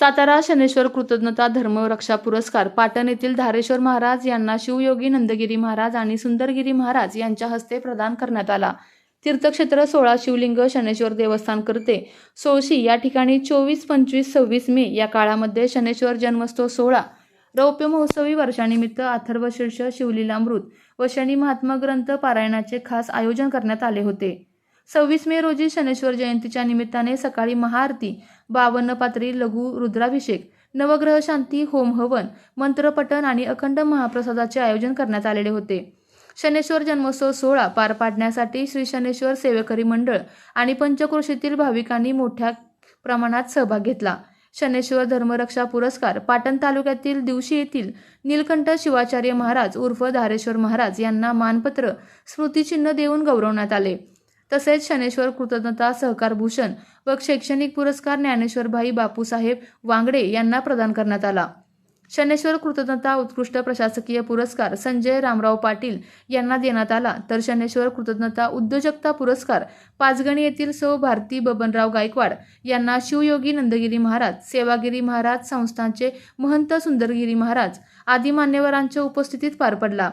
सातारा शनेश्वर कृतज्ञता धर्मरक्षा पुरस्कार पाटण येथील धारेश्वर महाराज यांना शिवयोगी नंदगिरी महाराज आणि सुंदरगिरी महाराज यांच्या हस्ते प्रदान करण्यात आला. तीर्थक्षेत्र सोळा शिवलिंग शनेश्वर देवस्थान करते. सोळशी या ठिकाणी चोवीस पंचवीस सव्वीस मे या काळामध्ये शनेश्वर जन्मोत्सव सोहळा. रौप्य महोत्सवी वर्षानिमित्त अथर्वशीर्ष शिवलीलामृत व शनी महात्मा ग्रंथ पारायणाचे खास आयोजन करण्यात आले होते. सव्वीस मे रोजी शनेश्वर जयंतीच्या निमित्ताने सकाळी महाआरती बावन्न पात्री लघु रुद्राभिषेक नवग्रह शांती होम हवन मंत्रपठण आणि अखंड महाप्रसादाचे आयोजन करण्यात आलेले होते. शनेश्वर जन्मोत्सव सोहळा पार पाडण्यासाठी श्री शनेश्वर सेवेकरी मंडळ आणि पंचक्रोशीतील भाविकांनी मोठ्या प्रमाणात सहभाग घेतला. शनेश्वर धर्मरक्षा पुरस्कार पाटण तालुक्यातील दिवशी येथील नीलकंठ शिवाचार्य महाराज उर्फ धारेश्वर महाराज यांना मानपत्र स्मृतिचिन्ह देऊन गौरवण्यात आले. तसेच शनेश्वर कृतज्ञता सहकार भूषण व शैक्षणिक पुरस्कार ज्ञानेश्वरभाई बापूसाहेब वांगडे यांना प्रदान करण्यात आला. शनेश्वर कृतज्ञता उत्कृष्ट प्रशासकीय पुरस्कार संजय रामराव पाटील यांना देण्यात आला. तर शनेश्वर कृतज्ञता उद्योजकता पुरस्कार पाचगणी येथील सौ भारती बबनराव गायकवाड यांना शिवयोगी नंदगिरी महाराज सेवागिरी महाराज संस्थांचे महंत सुंदरगिरी महाराज आदी मान्यवरांच्या उपस्थितीत पार पडला.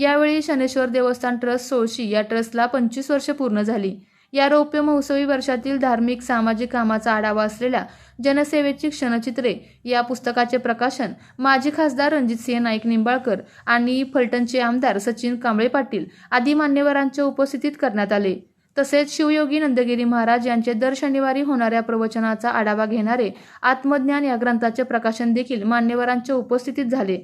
यावेळी शनेश्वर देवस्थान ट्रस्ट सोळशी या ट्रस्टला पंचवीस वर्ष पूर्ण झाली. या रौप्य महोत्सवी वर्षातील धार्मिक सामाजिक कामाचा आढावा असलेल्या जनसेवेची क्षणचित्रे या पुस्तकाचे प्रकाशन माजी खासदार रणजितसिंह नाईक निंबाळकर आणि फलटणचे आमदार सचिन कांबळे पाटील आदी मान्यवरांच्या उपस्थितीत करण्यात आले. तसेच शिवयोगी नंदगिरी महाराज यांचे दर शनिवारी होणाऱ्या प्रवचनाचा आढावा घेणारे आत्मज्ञान या ग्रंथाचे प्रकाशन देखील मान्यवरांच्या उपस्थितीत झाले.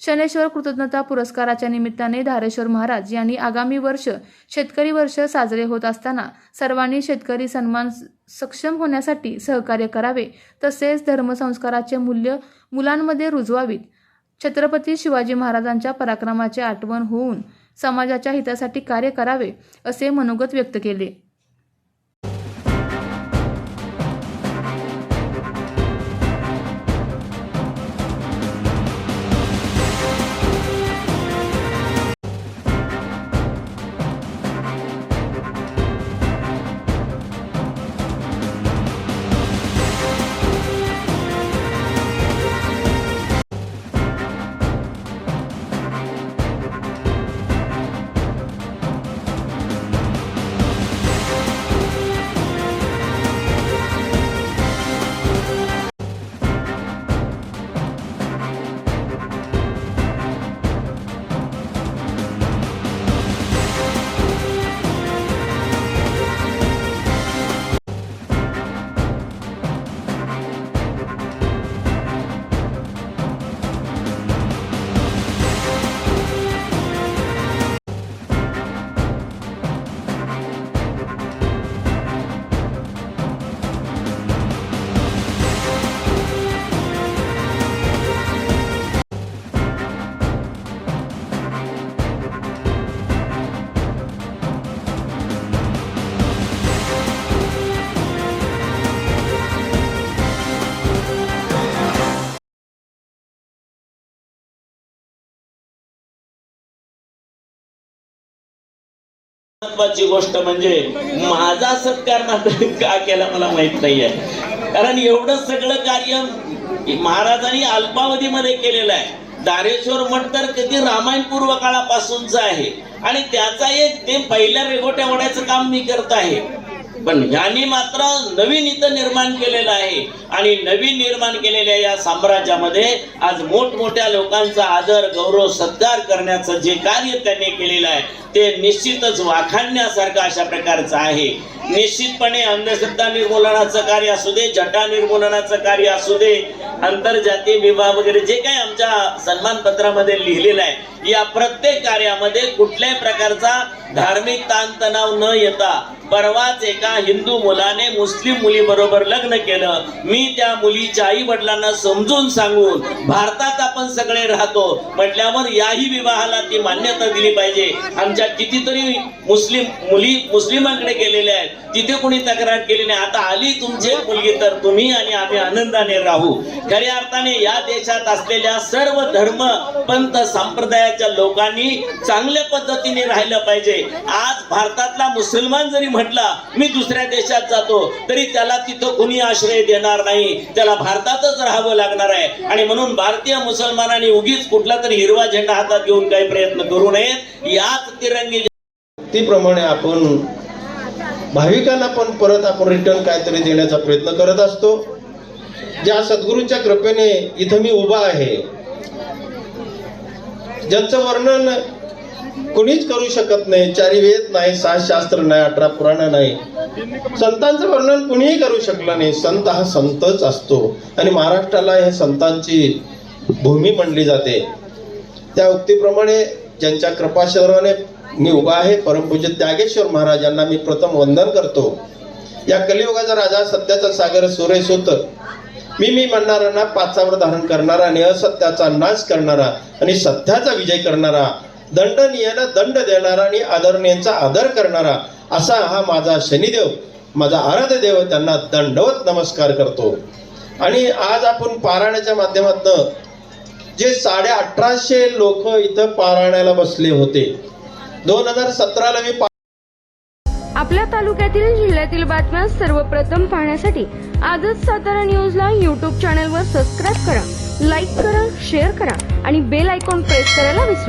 शनेश्वर कृतज्ञता पुरस्काराच्या निमित्ताने धारेश्वर महाराज यांनी आगामी वर्ष शेतकरी वर्ष साजरे होत असताना सर्वांनी शेतकरी सन्मान सक्षम होण्यासाठी सहकार्य करावे तसेच धर्मसंस्काराचे मूल्य मुलांमध्ये रुजवावीत. छत्रपती शिवाजी महाराजांच्या पराक्रमाचे आठवण होऊन समाजाच्या हितासाठी कार्य करावे असे मनोगत व्यक्त केले. महत्वाची गोष्ट म्हणजे माझा सत्कार का केला मला माहीत नाहीये. कारण एवढं सगळं कार्य महाराजांनी अल्पावधीमध्ये केलेलं आहे. दारेश्वर मठ तर कधी रामायण पूर्व काळापासूनच आहे. आणि त्याचा एक ते पहिल्या रेगोट्या वड्याचं काम मी करत आहे. पण ह्यांनी मात्र नवीन इथं निर्माण केलेलं आहे. आणि नवीन निर्माण केलेल्या या साम्राज्यामध्ये आज मोठमोठ्या लोकांचा आदर गौरव सत्कार करण्याचं जे कार्य त्यांनी केलेलं आहे ते निश्चितच वाखाणण्यासारखं अशा प्रकारचं आहे. निश्चितपणे अंधश्रद्धा निर्मूलनाचं कार्य असू दे जटा निर्मूलनाचं कार्य असू दे आंतरजातीय विवाह वगैरे जे काही आमच्या सन्मानपत्रामध्ये लिहिलेलं आहे या प्रत्येक कार्यामध्ये कुठल्याही प्रकारचा धार्मिक ताणतणाव न येता परवाच एका हिंदू मुलाने मुस्लिम मुली बरोबर लग्न केलं. मी त्या मुलीच्या आई वडिलांना समजून सांगून भारतात आपण सगळे राहतो. म्हटल्यावर याही विवाहाला ती मान्यता दिली पाहिजे. आमच्या कितीतरी मुस्लिम मुली मुस्लिमांकडे गेलेल्या आहेत. तिथे कोणी तक्रार केली नाही. आता आली तुमची मुलगी तर तुम्ही आणि आम्ही आनंदाने राहू. खऱ्या अर्थाने या देशात असलेल्या सर्व धर्म पंथ संप्रदायाच्या लोकांनी चांगल्या पद्धतीने राहिलं पाहिजे. आज भारतातला मुसलमान जरी म्हटला मी दुसऱ्या देशात जातो तरी त्याला तिथं कुणी आश्रय देणार नाही. त्याला भारतातच राहावं लागणार आहे. आणि म्हणून भारतीय मुसलमानांनी उगीच कुठला तरी हिरवा झेंडा हातात घेऊन काही प्रयत्न करू नयेत. याच तिरंगी त्याप्रमाणे आपण भाविकांना पण परत आपण रिटर्न काहीतरी देण्याचा प्रयत्न करत असतो. ज्या सद्गुरूंच्या कृपेने इथं मी उभा आहे. ज्यांचं वर्णन कोणीच करू शकत नाही. चारी वेद नाही सात शास्त्र नाही अठरा पुराण नाही. संतांचं वर्णन कुणीही करू शकलं नाही. संत हा संतच असतो. आणि महाराष्ट्राला हे संतांची भूमी म्हणली जाते. त्या उक्तीप्रमाणे ज्यांच्या कृपाशराने मी उभा आहे परमपूज्य त्यागेश्वर महाराज यांना मी प्रथम वंदन करतो. या कलियुगाचा राजा सत्याचा सागर सुरेश होत मी मी म्हणणाऱ्यांना पाचावर धारण करणारा आणि असत्याचा नाश करणारा आणि सत्याचा विजय करणारा दंडनीयाला दंड देणारा आणि आदरणीयांचा आदर करणारा असा हा माझा शनिदेव माझा आराध्य देव त्यांना दंडवत नमस्कार करतो. आणि आज आपण पारायणाच्या माध्यमातून जे साडे अठराशे लोक इथं पारायणाला बसले होते. दोन हजार सतराला मी आपल्या तालुक्यातील जिल्ह्यातील बातम्या सर्वप्रथम पाहण्यासाठी आजच सातारा न्यूजला यूट्यूब चॅनलवर सबस्क्राईब करा लाईक करा शेअर करा आणि बेल आयकॉन प्रेस करायला विसरू